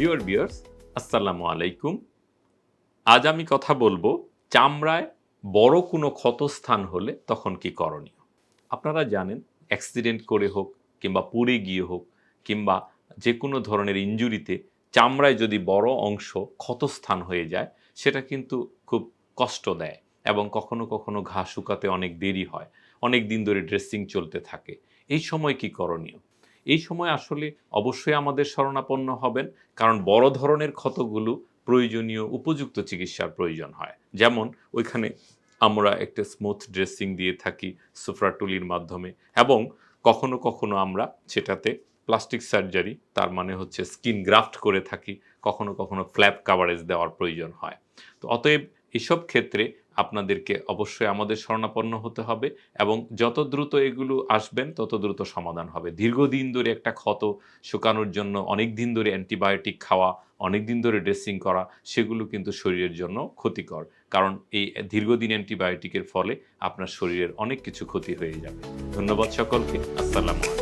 ডিওর বিয়ার্স আসসালামু আলাইকুম। আজ আমি কথা বলব চামড়ায় বড় কোনো ক্ষতস্থান হলে তখন কি করণীয়? আপনারা জানেন অ্যাক্সিডেন্ট করে হোক কিংবা পুড়ে গিয়ে হোক কিংবা যে কোনো ধরনের ইঞ্জুরিতে চামড়ায় যদি বড় অংশ ক্ষতস্থান হয়ে যায়, সেটা কিন্তু খুব কষ্ট দেয় এবং কখনো কখনো ঘা শুকাতে অনেক দেরি হয়, অনেক দিন ধরে ড্রেসিং চলতে থাকে। এই সময় কি করণীয়? এই সময় আসলে অবশ্যই আমাদের শরণাপন্ন হবেন, কারণ বড় ধরনের ক্ষতগুলো প্রয়োজনীয় উপযুক্ত চিকিৎসার প্রয়োজন হয়। যেমন ওইখানে আমরা একটা স্মুথ ড্রেসিং দিয়ে থাকি সুফ্রাটুলির মাধ্যমে এবং কখনো কখনো আমরা সেটাতে প্লাস্টিক সার্জারি তার মানে হচ্ছে স্কিন গ্রাফট করে থাকি, কখনো কখনো ফ্ল্যাপ কাভারেজ দেওয়ার প্রয়োজন হয়। তো অতএব এসব ক্ষেত্রে আপনাদেরকে অবশ্যই আমাদের শরণাপন্ন হতে হবে এবং যত দ্রুত এগুলো আসবেন, তত দ্রুত সমাধান হবে। দীর্ঘদিন ধরে একটা ক্ষত শুকানোর জন্য অনেক দিন ধরে অ্যান্টিবায়োটিক খাওয়া অনেক দিন ধরে ড্রেসিং করা, সেগুলো কিন্তু শরীরের জন্য ক্ষতিকর। কারণ এই দীর্ঘদিন অ্যান্টিবায়োটিকের ফলে আপনার শরীরের অনেক কিছু ক্ষতি হয়ে যাবে। ধন্যবাদ সকলকে। আসসালামু আলাইকুম।